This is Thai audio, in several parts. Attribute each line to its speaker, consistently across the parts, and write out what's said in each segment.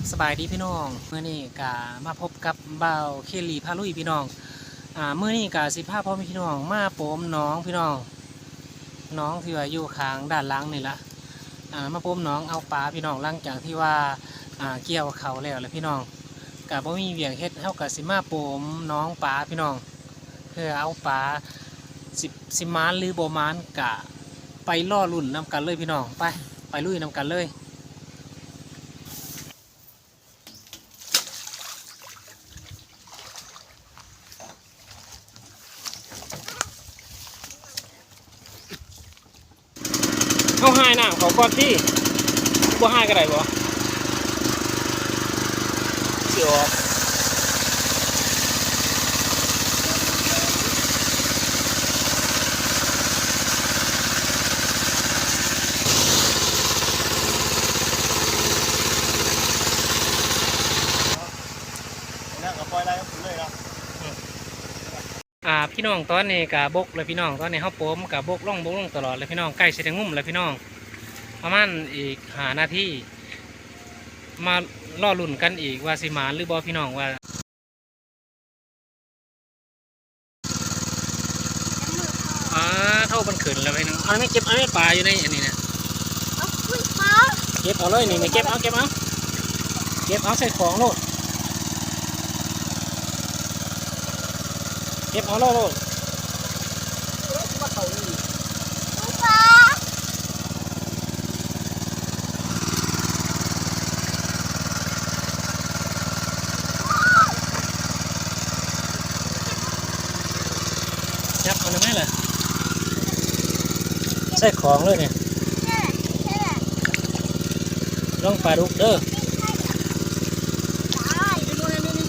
Speaker 1: บสบายดีพี่น้องเมื่อนี้กามาพบกับเบาเคลีพาลุยพี่น้องอ่าเมื่อนี้กาสิพาพ่อพี่น้อง มาโปมน้องพี่น้อง น้องที่ว่าอยู่ข้างด้านล่างนี่ละอ่ามาโปมน้องเอาปลาพี่น้องหลังจากที่ว่าอ่าเกี่ยวเขาแล้วแหละพี่น้องกาบ่มีเวียงเฮ็ดเท่ากับสิมาโปมน้องปลาพี่น้อง เพื่อเอาปลาสิสิมานหรือโบมานกะไปล่อลุ่นนำกันเลยพี่น้องไปไปลุยนำกันเลย เขาให้น้ำเขาก็ที่บ่หายก็ได้บ่สิออกอ่าพี่ น้องตอนนี้กับบกเลยพี่น้องตอนนี้เขาโปมกับบกล่องบกล่องตลอดเลยพี่น้องใกล้เสได็งุ่มเลยพี่น้อง ประมาณอีกหานาทีมาล่อลุ่นกันอีกว่าสิหมานหรือบอพี่น้องว่าอ่าเท่าบันขืนแล้วไปน้องเอาไม่เก็บเอาไม่ปลาอยู่ในอันนี้นะ
Speaker 2: เอาขึ้นมา
Speaker 1: เก็บเอาเลยนี่นี่เก็บเอาเก็บเอาเก็บเอาใส่ของโลด ก็บเอาโลดโลด
Speaker 2: ขึ้นมา
Speaker 1: จับเอาได้ไหมล่ะใส่ของเลยเนี่ย
Speaker 2: แค่แค่
Speaker 1: ลองปลาดุกเด้อ
Speaker 2: ได้ดูนี่นี่นี่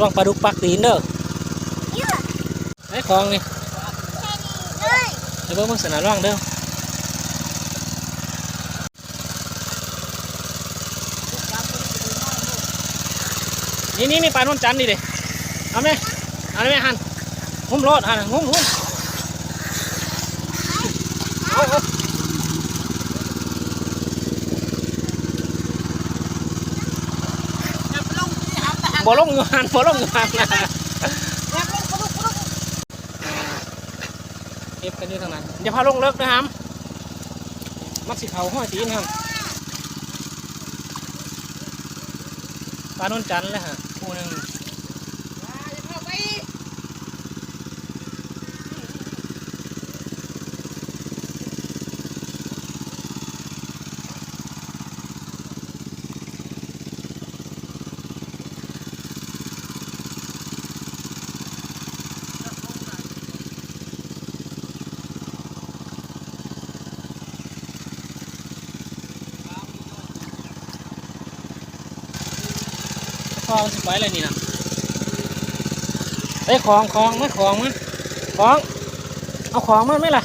Speaker 1: ลองปลาดุกปักตีนเด้อ
Speaker 2: นี่
Speaker 1: ใส่ของนี่
Speaker 2: แค่นี้เลย
Speaker 1: เดี๋ยวเบิ่งมึงสนาร่องเด้อนี่นี่นี่ปลาโนนจันทร์นี่ดิเอาไหมเอาไหมหันหุ้มรถหันหุ้มหุ้มเอาเอา
Speaker 2: อย่าไปลงที่หาแต่
Speaker 1: บ่ลงอยู่หันบ่ลงอยู่หันนะ
Speaker 2: อย่าไปลงกระดูกกระดูก
Speaker 1: เก็บกันอยู่ทางนั้นอย่าพาลงเลิกนะครับมักสิเขาห้อยตีนครับปลาโนนจันทร์เลยฮะคู่หนึ่ง
Speaker 2: อ
Speaker 1: งสิไปอะไรนี่นะไอ้ของของมาของมาของ เอาของมาไหมล่ะ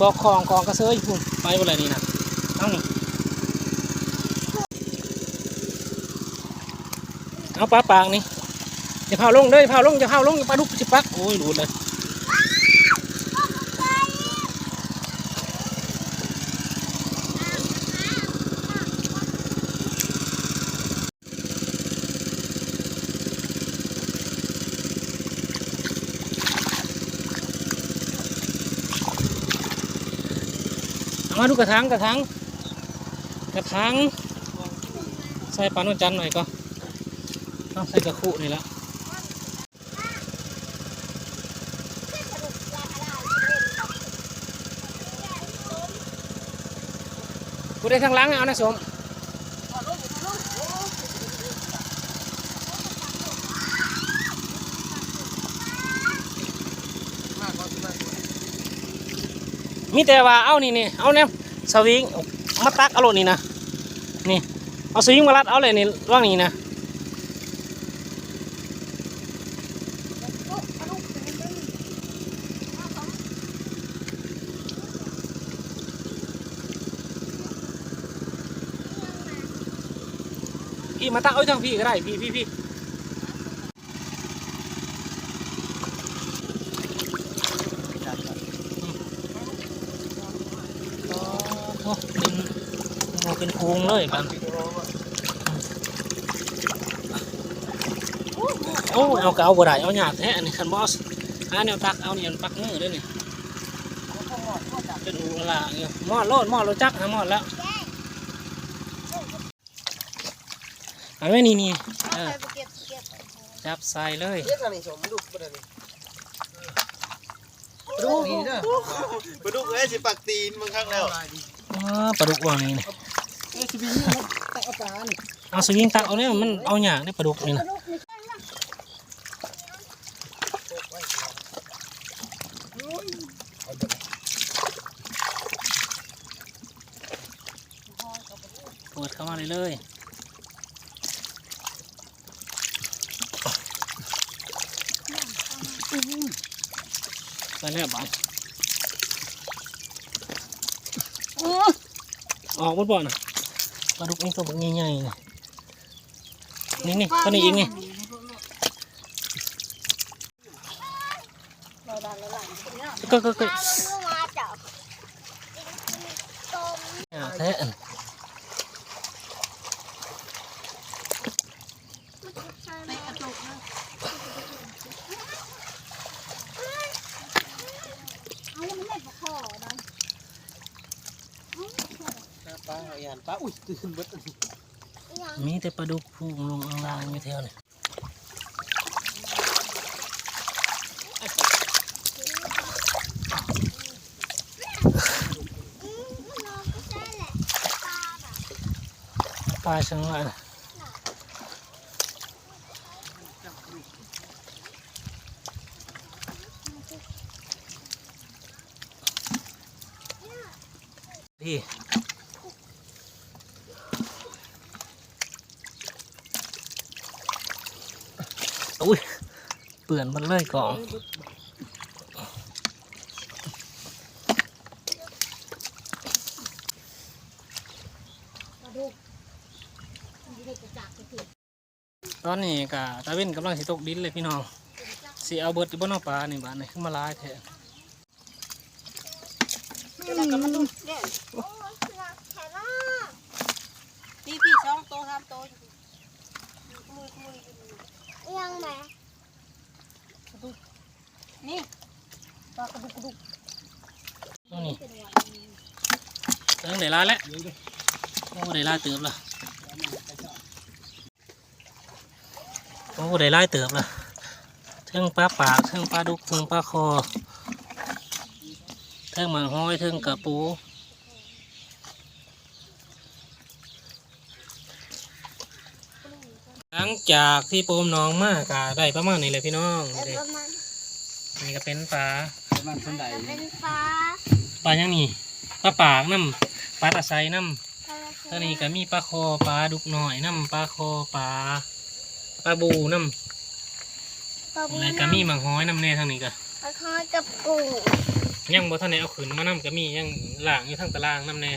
Speaker 1: บอกของของกระเซยพุ่นไปบ่อะไรนี่นะเอานี่เอาปลาปากนี่อย่าพาลงเด้ออย่าพาลงอย่าพาลงอย่าปลาดุกจิปักโอ้ยหลุดเลย เอามาดูกระถางกระถางกระถางใส่ปลาโนจันหน่อยก็เอาใส่กระคุนี่ละกูได้ทั้งล้างเอานะสม มีแต่ว่าเอานี่นี่เอาเนี่ยสวิงมาตักเอาโลนี่นะนี่เอาสวิงมารัดเอาเลยนี่ว่างนี่นะพี่มาตั้งเอ้ยทางพี่ก็ได้พี่พี่พี่ โอ้เป็นโอ้ เป็นโครงเลยบันโอ้เอากเอาบ่ได้เอาหยาดแท้อันนี้คันบอสหาแนวตักเอาเนี่ยปักมือด้วยนี่เป็นอูละเนี่ยหมอดโลดหมอดโลดจักหาหมอดแล้วเอาไว้นี่นี่เออ
Speaker 2: เก็บเก็บ
Speaker 1: จับใส่เลย
Speaker 3: เรียกอะไรสมดุกประเดี๋ยวนี้
Speaker 1: ดู
Speaker 3: นี่เด้อปลาดุกเอ้ยสิปักตีนมึงข้างแล้ว
Speaker 1: อ๋อปลาดุกวางนี่นะ
Speaker 3: เอ้ยสิบีนี่มันแต่เอาปลานี่
Speaker 1: เอาสวิงตักเอาเนี่ยมันเอาหยาได้ปลาดุกนี่นะเปิดเข้ามาเลยเลยไปแล้วบ้านออกหมดบ่อนะ ปลาดุกนี่ตัวบักใหญ่ๆนี่นี่นี่ตัวนี้อีกนี่
Speaker 2: เราดันเราหลังเนี่ย
Speaker 1: ก็ก็ก็
Speaker 2: เอามาจับตม
Speaker 1: อ่าแท้อัน
Speaker 2: ในกระจกนะเอามันไม่พอนะ
Speaker 3: ป ลาเอย่างปลาอุ้ยตื่นเบิด
Speaker 1: มีแต่ปลาดุกพุ่งลงอ่างลางอยู่แถวนี่ปลาช่างว่านพี่ อุ้ยเปื่อนมันเลยกล่องตอนนี้กะตาว้นกำลังสิตกดินเลยพี่น้องสิเอาเบิดที่บนเอาปลานี่บ้านนี่ขึ้นมาลายแท้
Speaker 2: แล้วก็มาดูเด่พี่พี่องโตสามโตคุยคุยยั งไงนี่ปลากระดุกกระดุก
Speaker 1: ตรงนี้เรื่องไหนลายแล้วโอ้ได้ลาเติบละโอ้ได้ลาเติบละเทิงปลาปากเทิงปลาดุกเทิงปลาคอเทิงหมาห้อยเทิงกระปู ลังจากที่โปมน้องมากกะได้ประมาณนี้เลยพี่น้องนี่เลย
Speaker 2: ประมาณ
Speaker 1: นี่ก็เป็นปลา
Speaker 3: มันคนใด
Speaker 2: เป็นฟ้า
Speaker 1: ปลายังนี่ปลาปากน้ำปลาตะไซน้ำตัวนี้ก็มีปลาคอปลาดุกหน่อยน้ำปลาคอปลาปลาบูน้ำอะไรก็มีหมังห้อยน้ำแน่ทางนี้ก็
Speaker 2: ปลาคอยกับกุ้ง
Speaker 1: ยังบ่ทันได้เอาขืนมาน้ำก็มียังล่างอยู่ทางตารางน้ำแน่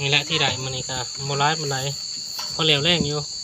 Speaker 1: นี่แหละที่ใดมันนี่ก็โมร้ายมันไหลพอเหลวแรงอยู่
Speaker 2: อ